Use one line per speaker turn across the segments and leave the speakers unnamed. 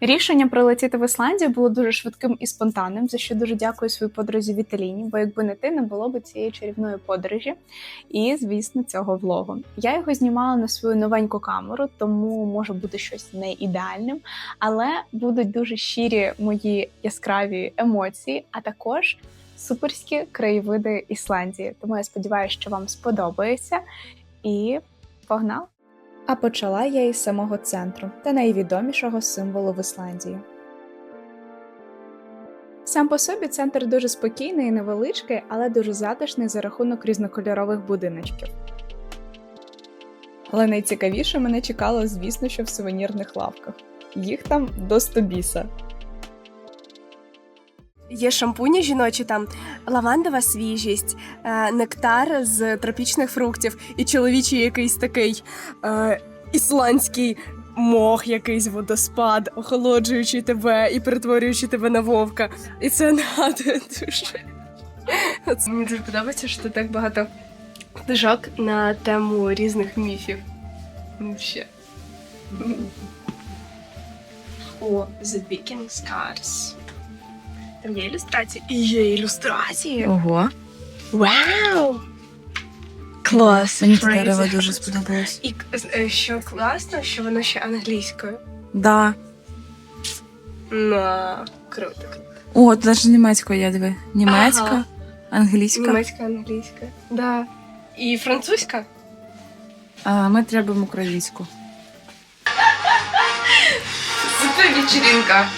Рішення прилетіти в Ісландію було дуже швидким і спонтанним, за що дуже дякую своїй подрузі Віталіні, бо якби не ти, не було б цієї чарівної подорожі і, звісно, цього влогу. Я його знімала на свою новеньку камеру, тому може бути щось не ідеальним, але будуть дуже щирі мої яскраві емоції, а також суперські краєвиди Ісландії. Тому я сподіваюся, що вам сподобається. І погнали! А почала я із самого центру та найвідомішого символу в Ісландії. Сам по собі центр дуже спокійний і невеличкий, але дуже затишний за рахунок різнокольорових будиночків. Але найцікавіше мене чекало, звісно, що в сувенірних лавках. Їх там до стобіса.
Є шампуні жіночі там лавандова свіжість, е, нектар з тропічних фруктів і чоловічий якийсь такий е, ісландський мох, якийсь водоспад, охолоджуючи тебе і перетворюючи тебе на вовка. І це нагадує дуже. Мені дуже подобається, що так багато книжок на тему різних міфів. Вообще. О, The Viking Scars. Там є ілюстрації. І є ілюстрації.
Ого.
Вау! Клас!
Мені це
Crazy.
дерево дуже сподобалось.
І е, що класно, що воно ще англійською.
Да.
Ну, круто.
О, тут навіть німецькою є диви. Німецька,
Ага.
англійська.
Німецька, англійська. Да. І французька.
А ми треба українську.
Супер вечеринка.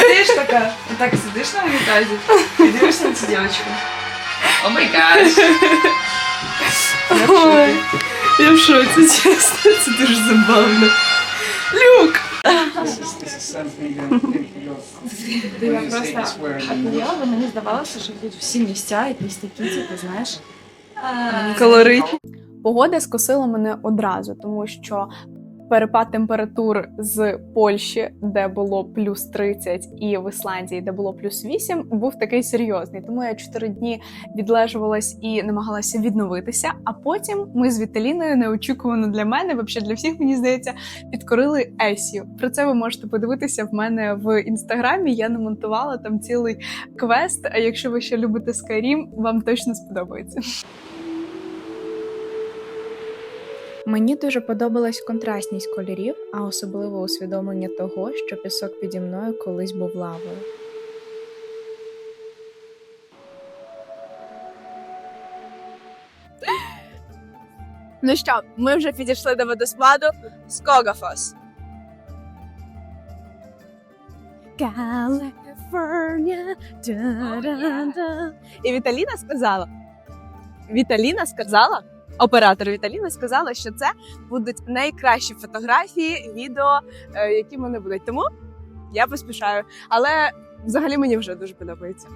Ти ж така, так сидиш на унітазі і дивишся на цю дівчинку. О май гаш.
Ой, я в шоці, чесно, це дуже забавно. Люк!
Я просто бо мені здавалося, що тут всі місця якісь такі, типу, знаєш.
Колорит.
Погода скосила мене одразу, тому що перепад температур з Польщі, де було плюс 30, і в Ісландії, де було плюс 8, був такий серйозний. Тому я 4 дні відлежувалась і намагалася відновитися. А потім ми з Віталіною неочікувано для мене, взагалі для всіх, мені здається, підкорили Есію. Про це ви можете подивитися в мене в інстаграмі. Я намонтувала там цілий квест. А якщо ви ще любите Skyrim, вам точно сподобається. Мені дуже подобалась контрастність кольорів, а особливо усвідомлення того, що пісок піді мною колись був лавою.
Ну що, ми вже підійшли до водоспаду Скогафос. Да-да-да. І Віталіна сказала. Віталіна сказала, оператор Віталіна сказала, що це будуть найкращі фотографії, відео, е, які в мене будуть. Тому я поспішаю. Але взагалі мені вже дуже подобається.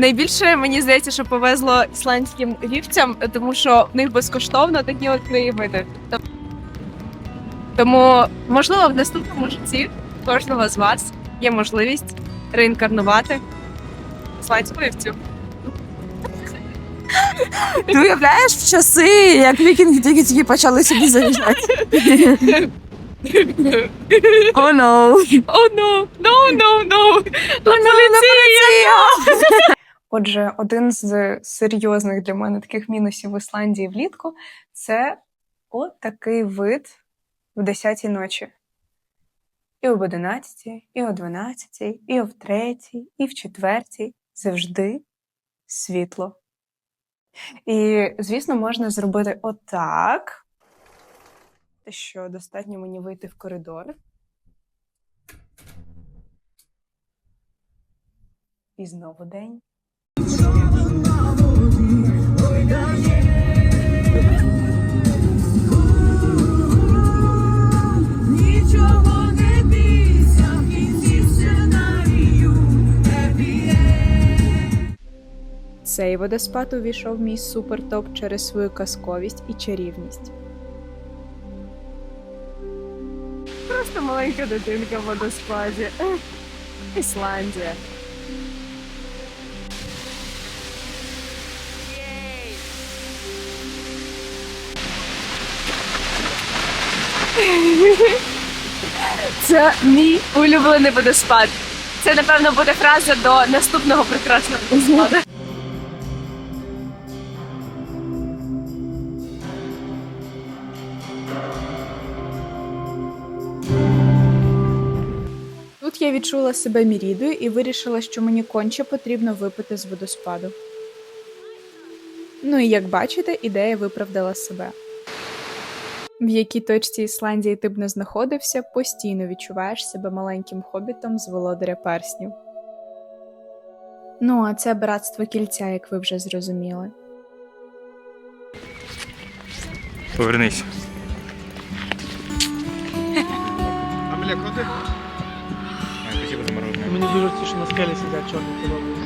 Найбільше мені здається, що повезло ісландським вівцям, тому що в них безкоштовно такі от краєвиди. Том- Тому, можливо, в наступному житті кожного з вас є можливість реінкарнувати ісландську вівцю.
Ти уявляєш в часи, як вікінги тільки тільки почали сюди заїжджати. О, no.
О, no, no, no, no! Поліція!
Отже, один з серйозних для мене таких мінусів в Ісландії влітку це от такий вид в 10-й ночі. І об 11, і о 12, і о 3, і в 4 завжди світло. І, звісно, можна зробити отак, що достатньо мені вийти в коридор. І знову день. Цей водоспад увійшов в мій супертоп через свою казковість і чарівність.
Просто маленька дитинка в водоспаді. Ісландія. Це мій улюблений водоспад. Це, напевно, буде фраза до наступного прекрасного водоспаду.
Тут я відчула себе мірідою і вирішила, що мені конче потрібно випити з водоспаду. Ну і як бачите, ідея виправдала себе. В якій точці Ісландії ти б не знаходився, постійно відчуваєш себе маленьким хобітом з володаря перснів. Ну, а це братство кільця, як ви вже зрозуміли.
Повернись. А, за.
Мені дуже ті, що на скелі сидять чорні подобаються.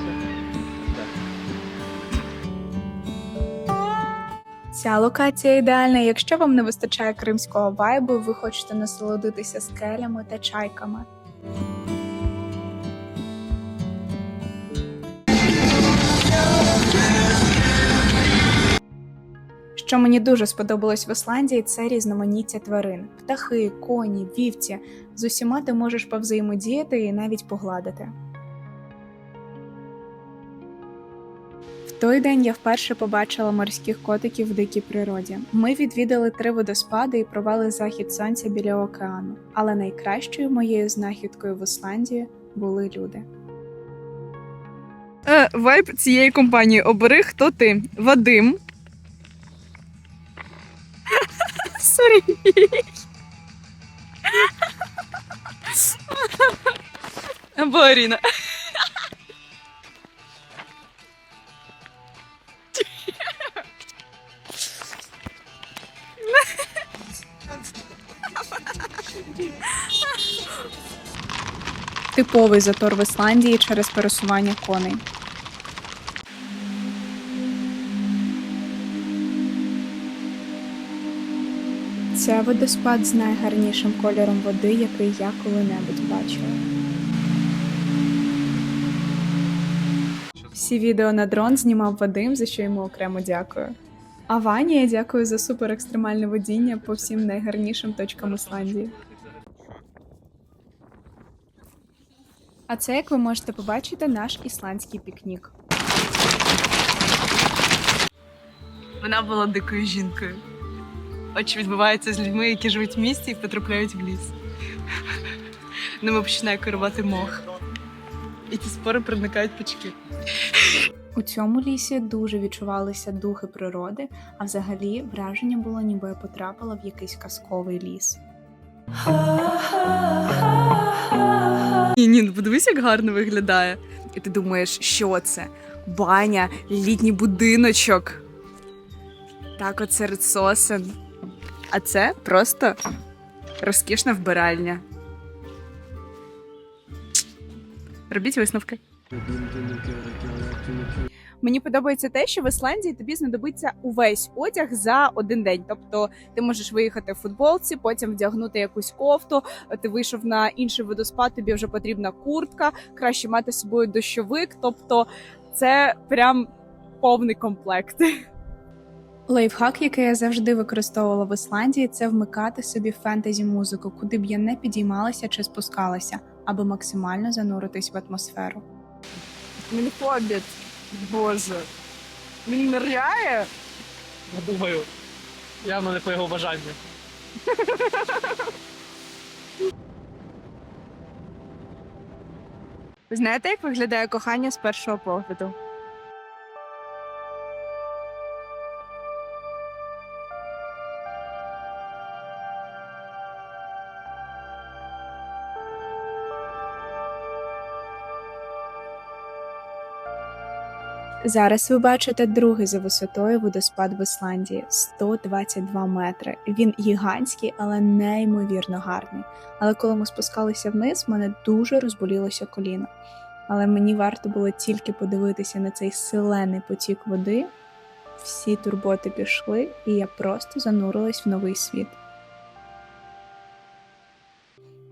Ця локація ідеальна, якщо вам не вистачає кримського вайбу, ви хочете насолодитися скелями та чайками. Що мені дуже сподобалось в Ісландії, це різноманіття тварин: птахи, коні, вівці. З усіма ти можеш повзаємодіяти і навіть погладити. Той день я вперше побачила морських котиків в дикій природі. Ми відвідали три водоспади і провели захід сонця біля океану. Але найкращою моєю знахідкою в Ісландії були люди.
Е, вайб цієї компанії. Обери, хто ти. Вадим. Сорі. Або Аріна.
Типовий затор в Ісландії через пересування коней. Це водоспад з найгарнішим кольором води, який я коли-небудь бачила. Всі відео на дрон знімав Вадим, за що йому окремо дякую. А Вані я дякую за супер екстремальне водіння по всім найгарнішим точкам Ісландії. А це, як ви можете побачити, наш ісландський пікнік.
Вона була дикою жінкою. От що відбувається з людьми, які живуть в місті і потрапляють в ліс. Ними починає керувати мох. І ці спори проникають печки.
У цьому лісі дуже відчувалися духи природи, а взагалі враження було, ніби я потрапила в якийсь казковий ліс.
Ні, ні, ну подивись, як гарно виглядає. І ти думаєш, що це? Баня, літній будиночок. Так, от серед сосен. А це просто розкішна вбиральня. Робіть висновки.
Мені подобається те, що в Ісландії тобі знадобиться увесь одяг за один день. Тобто ти можеш виїхати в футболці, потім вдягнути якусь кофту. Ти вийшов на інший водоспад, тобі вже потрібна куртка, краще мати з собою дощовик. Тобто, це прям повний комплект.
Лайфхак, який я завжди використовувала в Ісландії, це вмикати собі фентезі музику, куди б я не підіймалася чи спускалася, аби максимально зануритись в атмосферу.
Він хобіт. Боже. Він ниряє?
Я думаю, явно не по його бажанню.
Ви знаєте, як виглядає кохання з першого погляду?
Зараз ви бачите другий за висотою водоспад в Ісландії 122 метри. Він гігантський, але неймовірно гарний. Але коли ми спускалися вниз, мене дуже розболілося коліно. Але мені варто було тільки подивитися на цей селений потік води. Всі турботи пішли, і я просто занурилась в новий світ.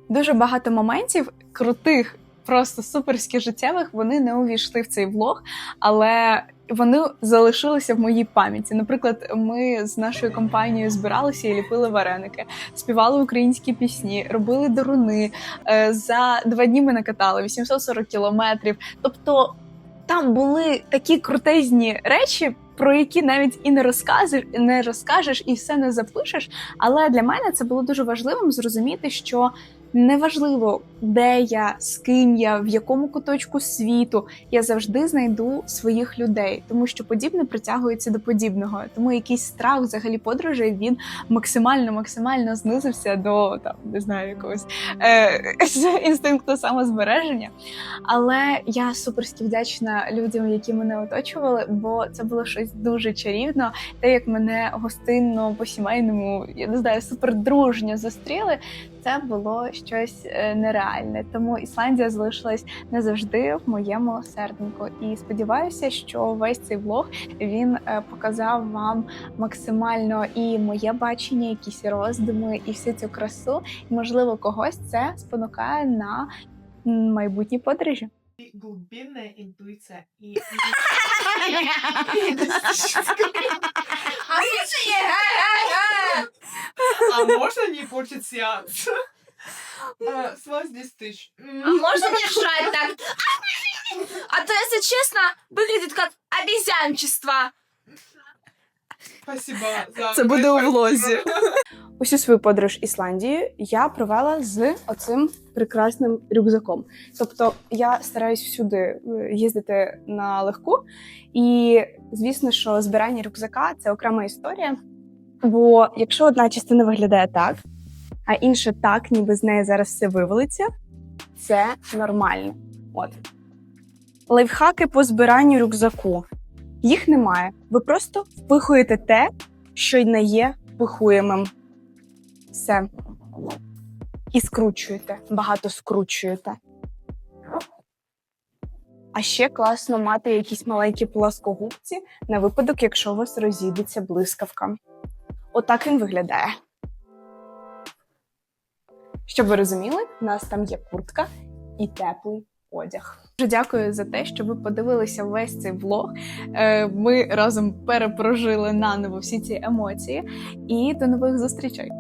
Дуже багато моментів крутих, просто суперських життєвих, вони не увійшли в цей влог, але вони залишилися в моїй пам'яті. Наприклад, ми з нашою компанією збиралися і ліпили вареники, співали українські пісні, робили даруни. Е, За два дні ми накатали 840 кілометрів. Тобто там були такі крутезні речі. Про які навіть і не розказуєш, не розкажеш, і все не запишеш. Але для мене це було дуже важливим зрозуміти, що неважливо, де я, з ким я, в якому куточку світу, я завжди знайду своїх людей, тому що подібне притягується до подібного. Тому якийсь страх взагалі подорожей він максимально максимально знизився до там не знаю якогось е, інстинкту самозбереження. Але я суперськи вдячна людям, які мене оточували, бо це було щось дуже чарівно. Те, як мене гостинно по сімейному, я не знаю, супердружньо зустріли. Це було щось е, нереальне. Тому Ісландія залишилась назавжди в моєму серденьку. І сподіваюся, що весь цей влог він е, показав вам максимально і моє бачення, якісь роздуми, і всю цю красу. І можливо, когось це спонукає на майбутні подорожі.
Глубинная интуиция и... А можно не портить сеанс? А, С вас 10 тысяч.
А можно не жрать так? А то, если честно, выглядит как обезьянчество.
Спасибо за...
Це буде у влозі.
Усю свою подорож Ісландією я провела з оцим прекрасним рюкзаком. Тобто я стараюсь всюди е, їздити на легку, і звісно, що збирання рюкзака це окрема історія. Бо якщо одна частина виглядає так, а інша так, ніби з неї зараз все вивалиться, це нормально. От лайфхаки по збиранню рюкзаку. Їх немає. Ви просто впихуєте те, що й не є впихуємим. Все. І скручуєте. Багато скручуєте. А ще класно мати якісь маленькі плоскогубці на випадок, якщо у вас розійдеться блискавка. Отак він виглядає. Щоб ви розуміли, у нас там є куртка і теплий одяг. Дуже дякую за те, що ви подивилися весь цей влог. Е, Ми разом перепрожили наново всі ці емоції. І до нових зустрічей!